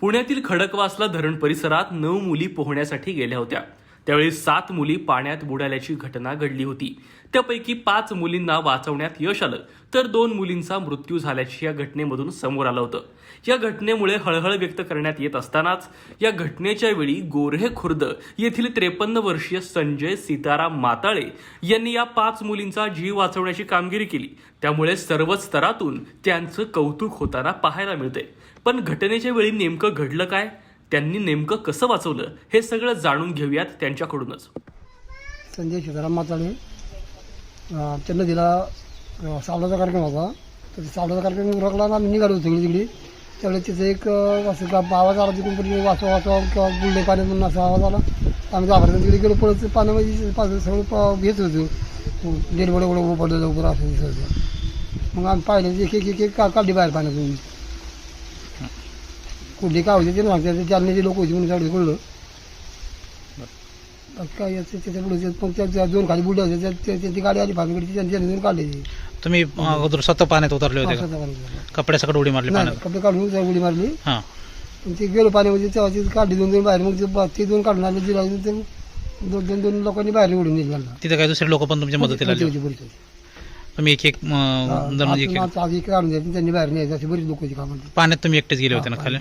पुण्यातील खडकवासला धरण परिसरात नऊ मुली पोहण्यासाठी गेल्या होत्या. त्यावेळी सात मुली पाण्यात बुडाल्याची घटना घडली होती. त्यापैकी पाच मुलींना वाचवण्यात यश आलं. तर दोन मुलींचा मृत्यू झाल्याची या घटनेमधून समोर आलं होतं. या घटनेमुळे हळहळ व्यक्त करण्यात येत असतानाच या घटनेच्या वेळी गोऱ्हे खुर्द येथील त्रेपन्न वर्षीय संजय सीताराम माताळे यांनी या पाच मुलींचा जीव वाचवण्याची कामगिरी केली. त्यामुळे सर्वच स्तरातून त्यांचं कौतुक होताना पाहायला मिळते पण घटनेच्या वेळी नेमकं घडलं काय? त्यांनी नेमकं कसं वाचवलं हे सगळं जाणून घेऊयात त्यांच्याकडूनच. संजय सीताराम माचाळे त्यांना दिला नदीला सावलाचा कार्यक्रम होता. तर सावडाचा सावलाचा कार्यक्रम उरकला ना आम्ही निघालो होतो सगळी तिकडे. त्यावेळेस तिथं एक असं का आवाज आला तिकडून कोणी वाचवा वाचवा किंवा बुलडे पाणी म्हणून असा आवाज आला. आम्ही घाबरतो तिकडे गेलो पळत पाण्यामध्ये पाच सगळं घेत होतो. डेड बडं उभं पडलं लवकर असं दिसत होतं. मग आम्ही पाहिलं एक एक एक एक का काढली बाहेर पाण्यातून. कुठली काय होती ते सांगते जालन्याचे लोक होते म्हणून सगळं कळलं काय याचं त्याच्या पुढे पण त्या त्या दोन खाली त्या- त्या- त्यांची गाडी आली फार्मीकडची त्यांनी त्यांनी दोन काढले तुम्ही अगोदर स्वतः पाण्यात उतरले होते का? कपड्यासकट उडी मारली नाही पाण्यात? कपडे काढून त्या उडी मारली. हां. ते गेलो पाण्यामध्ये तेव्हा ते काढली दोन दोन बाहेर. मग ते बा- ते दोन काढून आले दिला ते दोन दोन दोन लोकांनी बाहेर उडून दिली त्यांना. तिथे काही दुसरे लोक पण तुमच्या मदतीला आले? होती, बरीच होती. तुम्ही एक एक हा, अं, जण एक आत- एक आत- आत एक काढून द्यायची त्यांनी बाहेर न्यायचं अशी बरीच लोक होती का पाण्यात तुम्ही एकटेच गेले होते ना खाली?